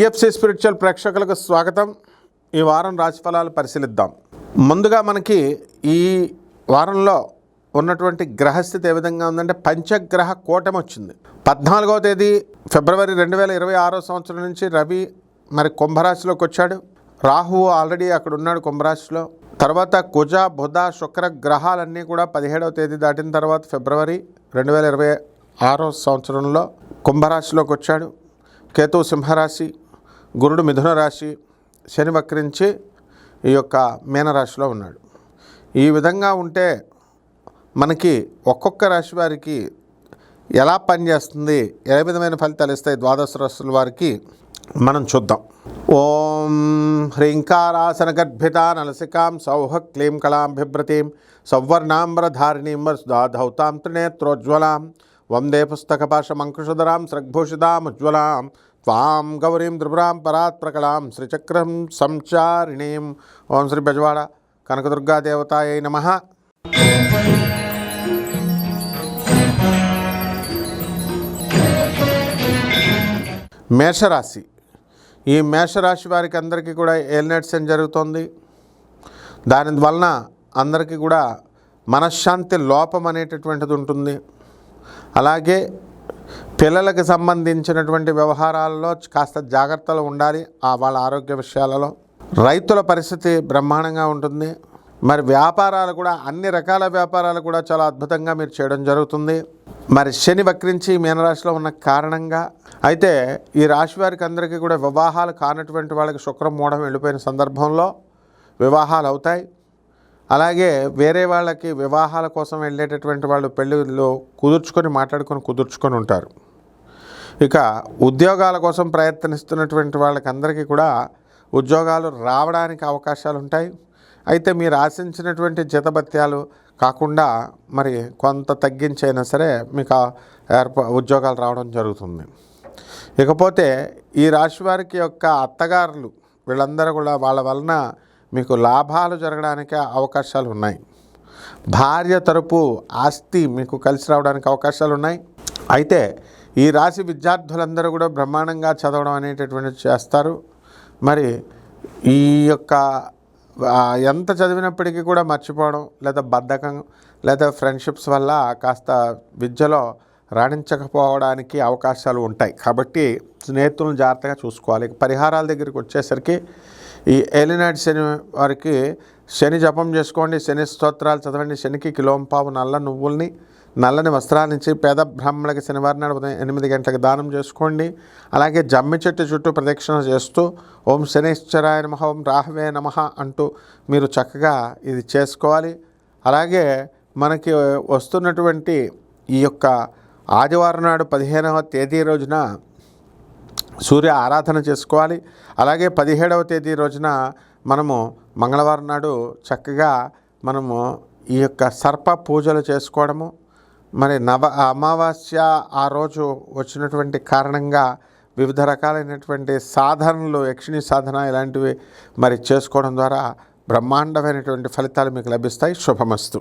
TFC spiritual ప్రేక్షకులకు స్వాగతం. ఈ వారం రాశిఫలాలు పరిశీలిద్దాం. ముందుగా మనకి ఈ వారంలో ఉన్నటువంటి గ్రహస్థితి ఏ విధంగా ఉందంటే పంచగ్రహ కూటమి వచ్చింది. పద్నాలుగవ తేదీ ఫిబ్రవరి రెండు వేల ఇరవై ఆరో సంవత్సరం నుంచి రవి మరి కుంభరాశిలోకి వచ్చాడు. రాహువు ఆల్రెడీ అక్కడ ఉన్నాడు కుంభరాశిలో. తర్వాత కుజ బుధ శుక్ర గ్రహాలన్నీ కూడా పదిహేడవ తేదీ దాటిన తర్వాత ఫిబ్రవరి రెండు వేల ఇరవై ఆరో సంవత్సరంలో కుంభరాశిలోకి వచ్చాడు. కేతు సింహరాశి గురుడు మిథున రాశి శని వక్రించి ఈ యొక్క మీనరాశిలో ఉన్నాడు. ఈ విధంగా ఉంటే మనకి ఒక్కొక్క రాశి వారికి ఎలా పనిచేస్తుంది ఏ విధమైన ఫలితాలు ఇస్తాయి ద్వాదశ రాశుల వారికి మనం చూద్దాం. ఓం హ్రీంకారాసన గర్భిత నలసికాం సౌహ క్లీం కళాం బిభ్రతీం సౌవర్ణాంబరధారిణీం ధౌతాం త్రినేత్రోజ్వలాం వందే పుస్తకపాశమంకుశధరాం సృగ్భూషితాం ఉజ్వలాం త్వాం గౌరీం త్రిపురాం పరాత్ ప్రకలాం శ్రీచక్రం సంచారిణీం ఓం శ్రీ బజవాడ కనకదుర్గాదేవతాయై నమః మేషరాశి. ఈ మేషరాశి వారికి అందరికీ కూడా ఏల్నెట్సన్ అని జరుగుతుంది. దాని వలన అందరికీ కూడా మనశ్శాంతి లోపం అనేటటువంటిది ఉంటుంది. అలాగే పిల్లలకు సంబంధించినటువంటి వ్యవహారాల్లో కాస్త జాగ్రత్తలు ఉండాలి ఆ వాళ్ళ ఆరోగ్య విషయాలలో. రైతుల పరిస్థితి బ్రహ్మాండంగా ఉంటుంది. మరి వ్యాపారాలు కూడా అన్ని రకాల వ్యాపారాలు కూడా చాలా అద్భుతంగా మీరు చేయడం జరుగుతుంది. మరి శని వక్రించి మీనరాశిలో ఉన్న కారణంగా అయితే ఈ రాశి వారికి అందరికీ కూడా వివాహాలు కానటువంటి వాళ్ళకి శుక్రం మూఢం వెళ్ళిపోయిన సందర్భంలో వివాహాలు అవుతాయి. అలాగే వేరే వాళ్ళకి వివాహాల కోసం వెళ్ళేటటువంటి వాళ్ళు పెళ్ళిళ్ళు కుదుర్చుకొని మాట్లాడుకొని కుదుర్చుకొని ఉంటారు. ఇక ఉద్యోగాల కోసం ప్రయత్నిస్తున్నటువంటి వాళ్ళకందరికీ కూడా ఉద్యోగాలు రావడానికి అవకాశాలు ఉంటాయి. అయితే మీరు ఆశించినటువంటి జతభత్యాలు కాకుండా మరి కొంత తగ్గించైనా సరే మీకు ఏర్పా ఉద్యోగాలు రావడం జరుగుతుంది. ఇకపోతే ఈ రాశి వారికి యొక్క అత్తగారులు వీళ్ళందరూ కూడా వాళ్ళ వలన మీకు లాభాలు జరగడానికి అవకాశాలు ఉన్నాయి. భార్య తరపు ఆస్తి మీకు కలిసి రావడానికి అవకాశాలు ఉన్నాయి. అయితే ఈ రాశి విద్యార్థులందరూ కూడా బ్రహ్మాండంగా చదవడం అనేటటువంటి చేస్తారు. మరి ఈ యొక్క ఎంత చదివినప్పటికీ కూడా మర్చిపోవడం లేదా బద్ధకం లేదా ఫ్రెండ్షిప్స్ వల్ల కాస్త విద్యలో రాణించకపోవడానికి అవకాశాలు ఉంటాయి. కాబట్టి స్నేహితులను జాగ్రత్తగా చూసుకోవాలి. పరిహారాల దగ్గరికి వచ్చేసరికి ఈ ఏలినాటి శని వారికి శని జపం చేసుకోండి శని స్తోత్రాలు చదవండి శనికి కిలోంపావు నల్ల నువ్వుల్ని నల్లని వస్త్రాల పేద బ్రాహ్మణులకి శనివారం నాడు ఉదయం ఎనిమిది గంటలకు దానం చేసుకోండి. అలాగే జమ్మి చెట్టు చుట్టూ ప్రదక్షిణ చేస్తూ ఓం శనిశ్చరాయ నమ ఓం రాహవే నమ అంటూ మీరు చక్కగా ఇది చేసుకోవాలి. అలాగే మనకి వస్తున్నటువంటి ఈ యొక్క ఆదివారం నాడు పదిహేనవ తేదీ రోజున సూర్య ఆరాధన చేసుకోవాలి. అలాగే పదిహేడవ తేదీ రోజున మనము మంగళవారం నాడు చక్కగా మనము ఈ యొక్క సర్ప పూజలు చేసుకోవడము. మరి నవ అమావాస్య ఆ రోజు వచ్చినటువంటి కారణంగా వివిధ రకాలైనటువంటి సాధనలు యక్షిణి సాధన ఇలాంటివి మరి చేసుకోవడం ద్వారా బ్రహ్మాండమైనటువంటి ఫలితాలు మీకు లభిస్తాయి. శుభమస్తు.